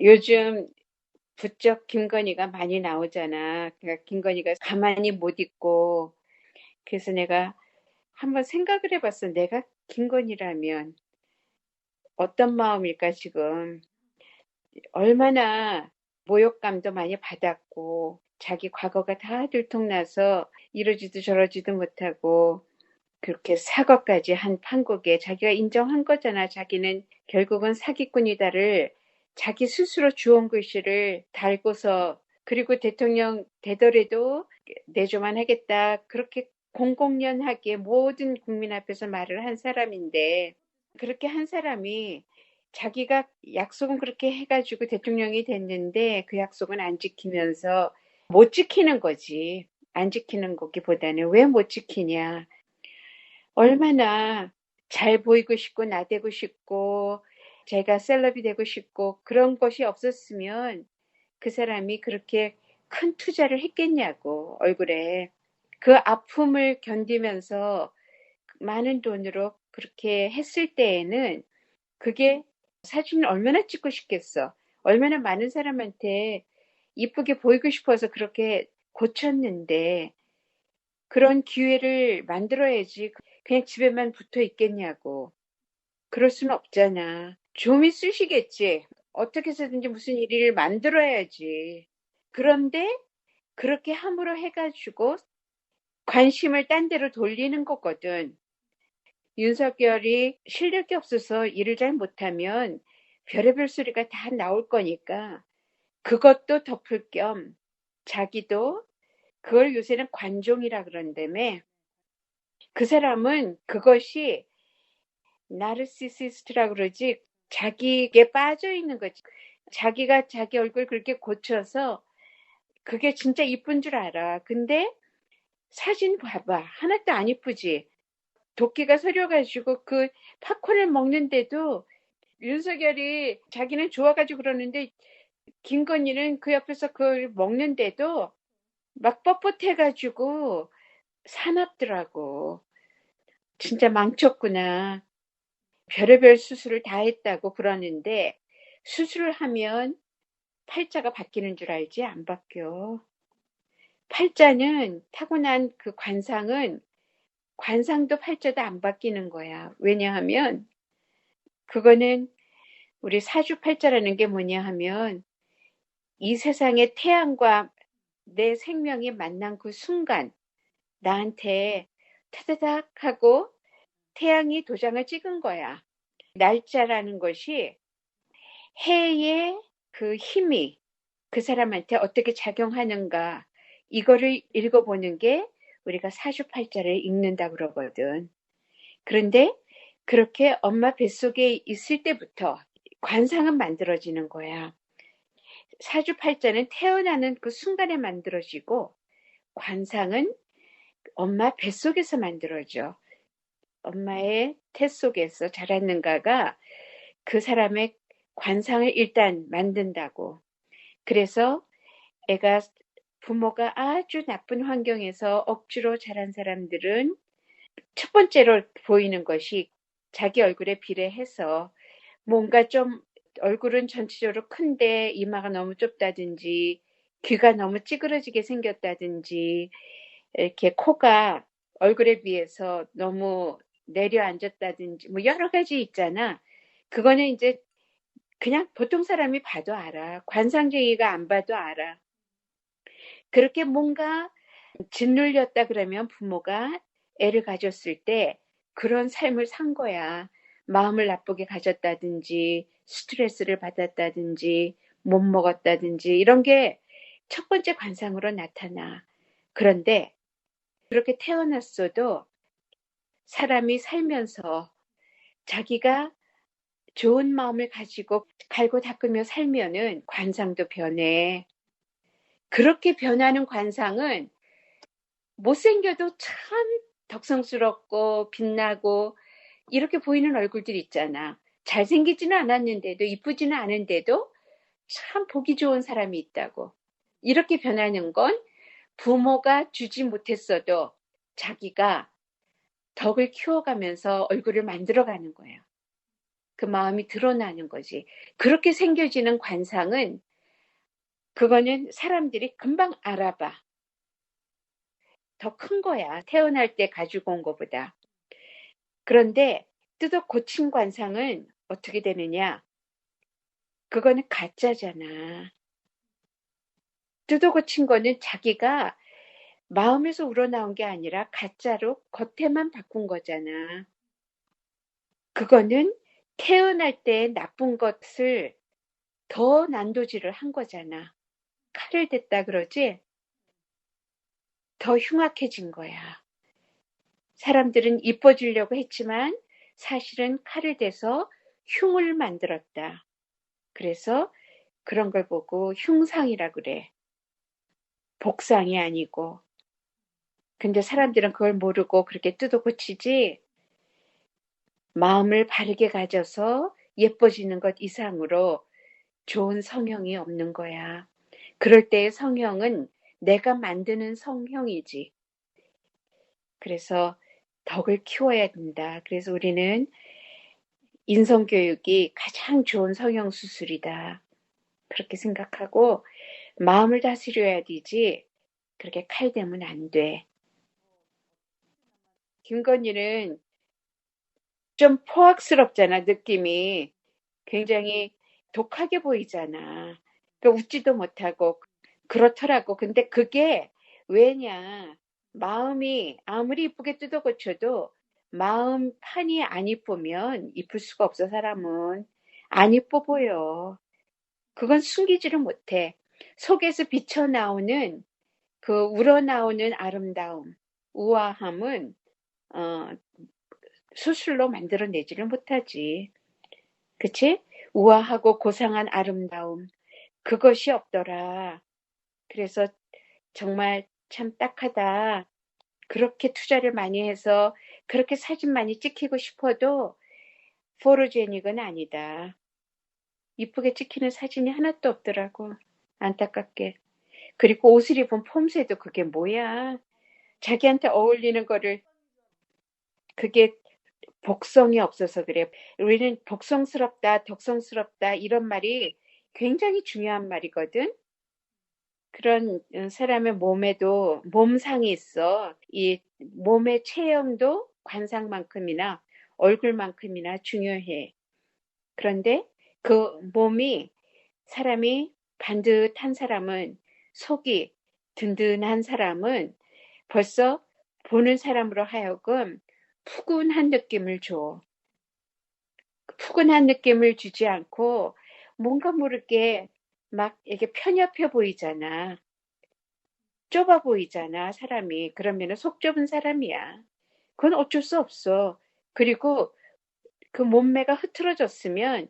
요즘 부쩍 김건희가 많이 나오잖아. 그러니까 김건희가 가만히 못 있고 그래서 내가 한번 생각을 해봤어. 내가 김건희라면 어떤 마음일까 지금. 얼마나 모욕감도 많이 받았고 자기 과거가 다 들통나서 이러지도 저러지도 못하고 그렇게 사과까지 한 판국에 자기가 인정한 거잖아. 자기는 결국은 사기꾼이다를 자기 스스로 주원 글씨를 달고서 그리고 대통령 되더라도 내조만 하겠다. 그렇게 공공연하게 모든 국민 앞에서 말을 한 사람인데 그렇게 한 사람이 자기가 약속은 그렇게 해가지고 대통령이 됐는데 그 약속은 안 지키면서 못 지키는 거지. 안 지키는 거기보다는 왜 못 지키냐. 얼마나 잘 보이고 싶고 나대고 싶고 제가 셀럽이 되고 싶고 그런 것이 없었으면 그 사람이 그렇게 큰 투자를 했겠냐고 얼굴에 그 아픔을 견디면서 많은 돈으로 그렇게 했을 때에는 그게 사진을 얼마나 찍고 싶겠어. 얼마나 많은 사람한테 이쁘게 보이고 싶어서 그렇게 고쳤는데 그런 기회를 만들어야지 그냥 집에만 붙어 있겠냐고. 그럴 수는 없잖아. 좀이 쓰시겠지. 어떻게 해서든지 무슨 일을 만들어야지. 그런데 그렇게 함으로 해가지고 관심을 딴 데로 돌리는 거거든. 윤석열이 실력이 없어서 일을 잘 못하면 별의별 소리가 다 나올 거니까 그것도 덮을 겸 자기도 그걸 요새는 관종이라 그런다며 그 사람은 그것이 나르시시스트라 그러지 자기에게 빠져 있는 거지. 자기가 자기 얼굴 그렇게 고쳐서 그게 진짜 이쁜 줄 알아. 근데 사진 봐봐. 하나도 안 이쁘지. 도끼가 서려가지고 그 팝콘을 먹는데도 윤석열이 자기는 좋아가지고 그러는데 김건희는 그 옆에서 그걸 먹는데도 막 뻣뻣해가지고 사납더라고. 진짜 망쳤구나. 별의별 수술을 다 했다고 그러는데 수술을 하면 팔자가 바뀌는 줄 알지? 안 바뀌어. 팔자는 타고난 그 관상은 관상도 팔자도 안 바뀌는 거야. 왜냐하면 그거는 우리 사주팔자라는 게 뭐냐 하면 이 세상의 태양과 내 생명이 만난 그 순간 나한테 타다닥 하고 태양이 도장을 찍은 거야. 날짜라는 것이 해의 그 힘이 그 사람한테 어떻게 작용하는가 이거를 읽어보는 게 우리가 사주팔자를 읽는다 그러거든. 그런데 그렇게 엄마 뱃속에 있을 때부터 관상은 만들어지는 거야. 사주팔자는 태어나는 그 순간에 만들어지고 관상은 엄마 뱃속에서 만들어져. 엄마의 태 속에서 자랐는가가 그 사람의 관상을 일단 만든다고. 그래서 애가 부모가 아주 나쁜 환경에서 억지로 자란 사람들은 첫 번째로 보이는 것이 자기 얼굴에 비례해서 뭔가 좀 얼굴은 전체적으로 큰데 이마가 너무 좁다든지 귀가 너무 찌그러지게 생겼다든지 이렇게 코가 얼굴에 비해서 너무 내려앉았다든지 뭐 여러 가지 있잖아. 그거는 이제 그냥 보통 사람이 봐도 알아. 관상쟁이가 안 봐도 알아. 그렇게 뭔가 짓눌렸다 그러면 부모가 애를 가졌을 때 그런 삶을 산 거야. 마음을 나쁘게 가졌다든지 스트레스를 받았다든지 못 먹었다든지 이런 게 첫 번째 관상으로 나타나. 그런데 그렇게 태어났어도 사람이 살면서 자기가 좋은 마음을 가지고 갈고 닦으며 살면은 관상도 변해. 그렇게 변하는 관상은 못생겨도 참 덕성스럽고 빛나고 이렇게 보이는 얼굴들 있잖아. 잘생기지는 않았는데도 이쁘지는 않은데도 참 보기 좋은 사람이 있다고. 이렇게 변하는 건 부모가 주지 못했어도 자기가 덕을 키워가면서 얼굴을 만들어가는 거예요. 그 마음이 드러나는 거지. 그렇게 생겨지는 관상은 그거는 사람들이 금방 알아봐. 더 큰 거야. 태어날 때 가지고 온 것보다. 그런데 뜯어 고친 관상은 어떻게 되느냐? 그거는 가짜잖아. 뜯어 고친 거는 자기가 마음에서 우러나온 게 아니라 가짜로 겉에만 바꾼 거잖아. 그거는 태어날 때 나쁜 것을 더 난도질을 한 거잖아. 칼을 댔다 그러지? 더 흉악해진 거야. 사람들은 이뻐지려고 했지만 사실은 칼을 대서 흉을 만들었다. 그래서 그런 걸 보고 흉상이라 그래. 복상이 아니고. 근데 사람들은 그걸 모르고 그렇게 뜯어 고치지 마음을 바르게 가져서 예뻐지는 것 이상으로 좋은 성형이 없는 거야. 그럴 때의 성형은 내가 만드는 성형이지. 그래서 덕을 키워야 된다. 그래서 우리는 인성교육이 가장 좋은 성형수술이다. 그렇게 생각하고 마음을 다스려야 되지. 그렇게 칼 대면 안 돼. 김건희는 좀 포악스럽잖아, 느낌이. 굉장히 독하게 보이잖아. 그 웃지도 못하고 그렇더라고. 근데 그게 왜냐? 마음이 아무리 이쁘게 뜯어 고쳐도 마음 판이 안 이쁘면 이쁠 수가 없어, 사람은. 안 이뻐 보여. 그건 숨기지를 못해. 속에서 비쳐 나오는 그 우러나오는 아름다움, 우아함은 어, 수술로 만들어내지를 못하지. 그치? 우아하고 고상한 아름다움. 그것이 없더라. 그래서 정말 참 딱하다. 그렇게 투자를 많이 해서 그렇게 사진 많이 찍히고 싶어도 포로제닉은 아니다. 이쁘게 찍히는 사진이 하나도 없더라고. 안타깝게. 그리고 옷을 입은 폼새도 그게 뭐야. 자기한테 어울리는 거를 그게 복성이 없어서 그래. 우리는 복성스럽다, 덕성스럽다 이런 말이 굉장히 중요한 말이거든. 그런 어, 사람의 몸에도 몸상이 있어. 이 몸의 체형도 관상만큼이나 얼굴만큼이나 중요해. 그런데 그 몸이 사람이 반듯한 사람은 속이 든든한 사람은 벌써 보는 사람으로 하여금 푸근한 느낌을 줘. 푸근한 느낌을 주지 않고 뭔가 모르게 막 이게 편협해 보이잖아. 좁아 보이잖아, 사람이. 그러면 속 좁은 사람이야. 그건 어쩔 수 없어. 그리고 그 몸매가 흐트러졌으면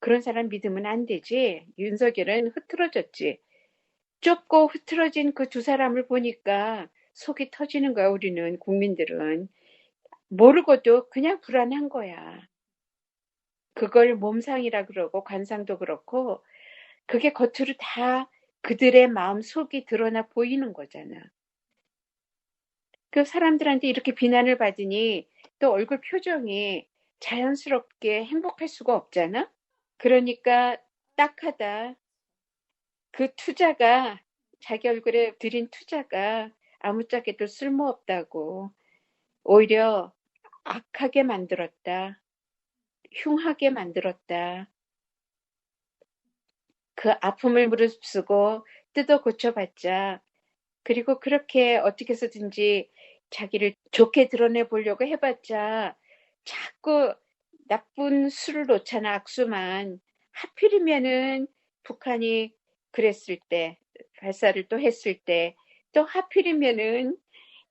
그런 사람 믿으면 안 되지. 윤석열은 흐트러졌지. 좁고 흐트러진 그 두 사람을 보니까 속이 터지는 거야, 우리는, 국민들은. 모르고도 그냥 불안한 거야. 그걸 몸상이라 그러고 관상도 그렇고 그게 겉으로 다 그들의 마음 속이 드러나 보이는 거잖아. 그 사람들한테 이렇게 비난을 받으니 또 얼굴 표정이 자연스럽게 행복할 수가 없잖아. 그러니까 딱하다. 그 투자가 자기 얼굴에 들인 투자가 아무짝에도 쓸모없다고 오히려 악하게 만들었다. 흉하게 만들었다. 그 아픔을 무릅쓰고 뜯어 고쳐봤자 그리고 그렇게 어떻게 해서든지 자기를 좋게 드러내 보려고 해봤자 자꾸 나쁜 수를 놓잖아 악수만 하필이면은 북한이 그랬을 때 발사를 또 했을 때 또 하필이면은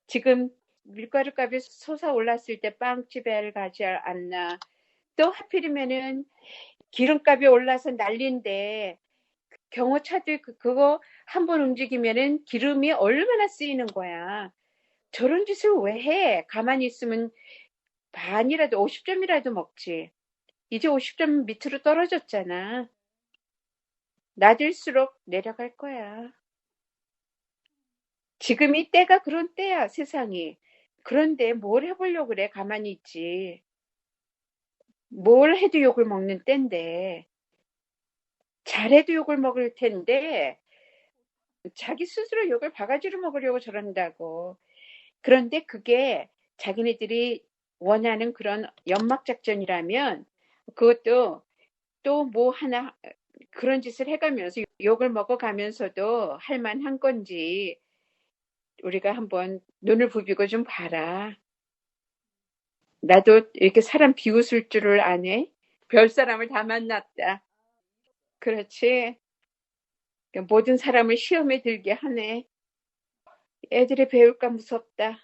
지금 밀가루 값이 솟아올랐을 때 빵집에 가지 않나 또 하필이면은 기름값이 올라서 난리인데 경호차들 그, 그거 한 번 움직이면은 기름이 얼마나 쓰이는 거야. 저런 짓을 왜 해? 가만히 있으면 반이라도 50점이라도 먹지. 이제 50점 밑으로 떨어졌잖아. 낮을수록 내려갈 거야. 지금이 때가 그런 때야, 세상이. 그런데 뭘 해보려고 그래, 가만히 있지. 뭘 해도 욕을 먹는 때인데 잘해도 욕을 먹을 텐데 자기 스스로 욕을 바가지로 먹으려고 저런다고. 그런데 그게 자기네들이 원하는 그런 연막 작전이라면 그것도 또 뭐 하나 그런 짓을 해가면서 욕을 먹어가면서도 할 만한 건지 우리가 한번 눈을 부비고 좀 봐라. 나도 이렇게 사람 비웃을 줄을 아네. 별 사람을 다 만났다. 그렇지. 모든 사람을 시험에 들게 하네. 애들이 배울까 무섭다.